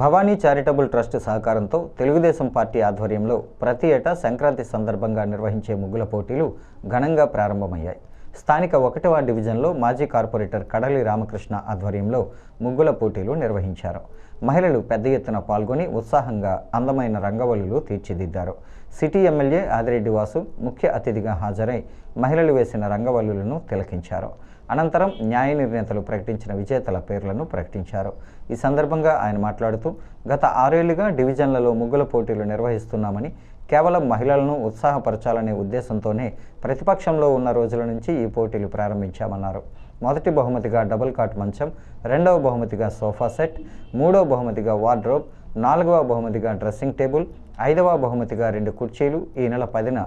Bhavani charitable trust సహకారంతో Telugu Desam party ఆధ్వర్యంలో ప్రతి ఏటా సంక్రాంతి సందర్భంగా నిర్వహించే ముగ్గుల పోటీలు ఘనంగా ప్రారంభమయ్యాయి. స్థానిక ఒకటవ డివిజన్లో మాజీ కార్పొరేటర్ కడలి రామకృష్ణ ఆధ్వర్యంలో ముగ్గుల పోటీలు నిర్వహించారు. మహిళలు పెద్ద ఎత్తున పాల్గొని ఉత్సాహంగా అందమైన రంగవల్లులు తీర్చిదిద్దారు. సిటీ ఎమ్మెల్యే ఆదిరెడ్డి వాసు ముఖ్య అతిథిగా హాజరై మహిళలు వేసిన రంగవల్లులను తిలకించారు. అనంతరం న్యాయ నిర్ణేతలు ప్రకటించిన విజేతల పేర్లను ప్రకటించారు. ఈ సందర్భంగా ఆయన మాట్లాడుతూ గత ఆరేళ్ళుగా డివిజన్లలో ముగ్గుల పోటీలు నిర్వహిస్తున్నామని కేవలం మహిళలను ఉత్సాహపరచాలనే ఉద్దేశంతోనే ప్రతిపక్షంలో ఉన్న రోజుల నుంచి ఈ పోటీలు ప్రారంభించామన్నారు. మొదటి బహుమతిగా డబుల్ కాట్ మంచం రెండవ బహుమతిగా సోఫా సెట్ మూడవ బహుమతిగా వార్డ్రోబ్ నాలుగవ బహుమతిగా డ్రెస్సింగ్ టేబుల్ ఐదవ బహుమతిగా రెండు కుర్చీలు ఈ నెల పదిన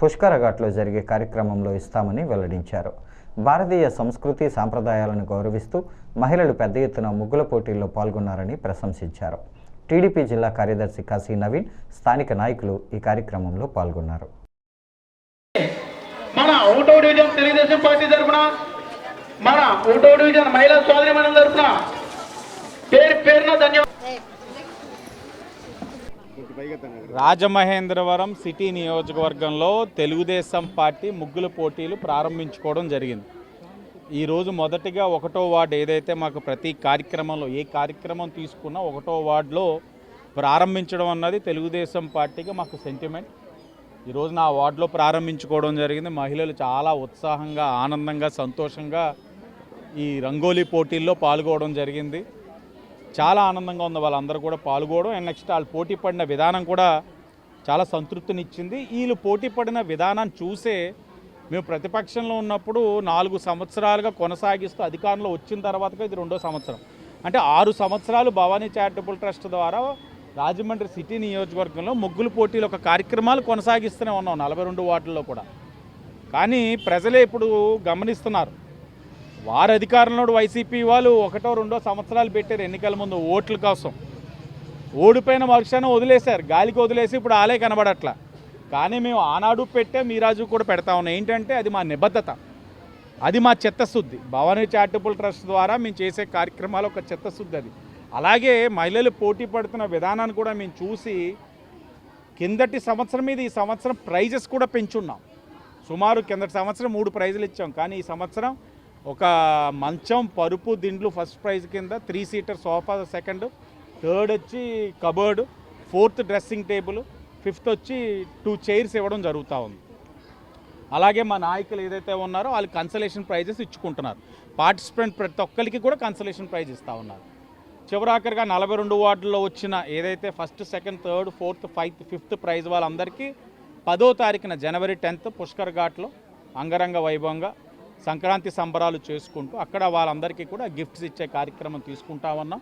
పుష్కరఘాట్లో జరిగే కార్యక్రమంలో ఇస్తామని వెల్లడించారు. భారతీయ సంస్కృతి సాంప్రదాయాలను గౌరవిస్తూ మహిళలు పెద్ద ఎత్తున ముగ్గుల పోటీల్లో పాల్గొన్నారని ప్రశంసించారు. టీడీపీ జిల్లా కార్యదర్శి కాశీ నవీన్ స్థానిక నాయకులు ఈ కార్యక్రమంలో పాల్గొన్నారు. మన ఒకటో డివిజన్ తెలుగుదేశం పార్టీ తరఫున మన ఒకటో డివిజన్ మహిళా సోదరి తరఫున పేరు పేరున ధన్యవాదాలు. రాజమహేంద్రవరం సిటీ నియోజకవర్గంలో తెలుగుదేశం పార్టీ ముగ్గుల పోటీలు ప్రారంభించుకోవడం జరిగింది. ఈరోజు మొదటిగా ఒకటో వార్డు ఏదైతే మాకు ప్రతి కార్యక్రమంలో ఏ కార్యక్రమం తీసుకున్నా ఒకటో వార్డులో ప్రారంభించడం అన్నది తెలుగుదేశం పార్టీకి మాకు సెంటిమెంట్ ఈరోజు నా వార్డులో ప్రారంభించుకోవడం జరిగింది. మహిళలు చాలా ఉత్సాహంగా ఆనందంగా సంతోషంగా ఈ రంగోలీ పోటీల్లో పాల్గొనడం జరిగింది. చాలా ఆనందంగా ఉంది. వాళ్ళందరూ కూడా పాల్గొనడం అండ్ నెక్స్ట్ వాళ్ళు పోటీ పడిన విధానం కూడా చాలా సంతృప్తినిచ్చింది. వీళ్ళు పోటీ పడిన విధానాన్ని చూసే మేము ప్రతిపక్షంలో ఉన్నప్పుడు నాలుగు సంవత్సరాలుగా కొనసాగిస్తూ అధికారంలో వచ్చిన తర్వాత ఇది రెండో సంవత్సరం. అంటే ఆరు సంవత్సరాలు భవానీ చారిటబుల్ ట్రస్ట్ ద్వారా రాజమండ్రి సిటీ నియోజకవర్గంలో ముగ్గులు పోటీలు ఒక కార్యక్రమాలు కొనసాగిస్తూనే ఉన్నాం నలభై రెండు వార్డుల్లో కూడా. కానీ ప్రజలే ఇప్పుడు గమనిస్తున్నారు. వారు అధికారంలో వైసీపీ వాళ్ళు ఒకటో రెండో సంవత్సరాలు పెట్టారు ఎన్నికల ముందు ఓట్ల కోసం. ఓడిపోయిన వర్షాన్ని వదిలేశారు గాలికి వదిలేసి ఇప్పుడు ఆలే కనబడట్లా. కానీ మేము ఆనాడు పెట్టే మీరాజు కూడా పెడతా ఉన్నాం. ఏంటంటే అది మా నిబద్ధత. అది మా చిత్తశుద్ధి. భవానీ చారిటబుల్ ట్రస్ట్ ద్వారా మేము చేసే కార్యక్రమాలు ఒక చిత్తశుద్ధి అది. అలాగే మహిళలు పోటీ పడుతున్న విధానాన్ని కూడా మేము చూసి కిందటి సంవత్సరం మీద ఈ సంవత్సరం ప్రైజెస్ కూడా పెంచున్నాం. సుమారు కిందటి సంవత్సరం మూడు ప్రైజులు ఇచ్చాం. కానీ ఈ సంవత్సరం ఒక మంచం పరుపు దిండ్లు ఫస్ట్ ప్రైజ్ కింద three seater sofa second third వచ్చి cupboard fourth dressing table fifth వచ్చి టూ చైర్స్ ఇవ్వడం జరుగుతూ ఉంది. అలాగే మా నాయకులు ఏదైతే ఉన్నారో వాళ్ళు కన్సలేషన్ ప్రైజెస్ ఇచ్చుకుంటున్నారు. పార్టిసిపెంట్ ప్రతి ఒక్కరికి కూడా కన్సలేషన్ ప్రైజ్ ఇస్తూ ఉన్నారు. చివరాఖరిగా నలభై రెండు వార్డుల్లో వచ్చిన ఏదైతే first second third fourth fifth fifth prize వాళ్ళందరికీ పదో తారీఖున జనవరి టెన్త్ పుష్కర్ ఘాట్లో అంగరంగ వైభవంగా సంక్రాంతి సంబరాలు చేసుకుంటూ అక్కడ వాళ్ళందరికీ కూడా గిఫ్ట్స్ ఇచ్చే కార్యక్రమం తీసుకుంటా ఉన్నాం.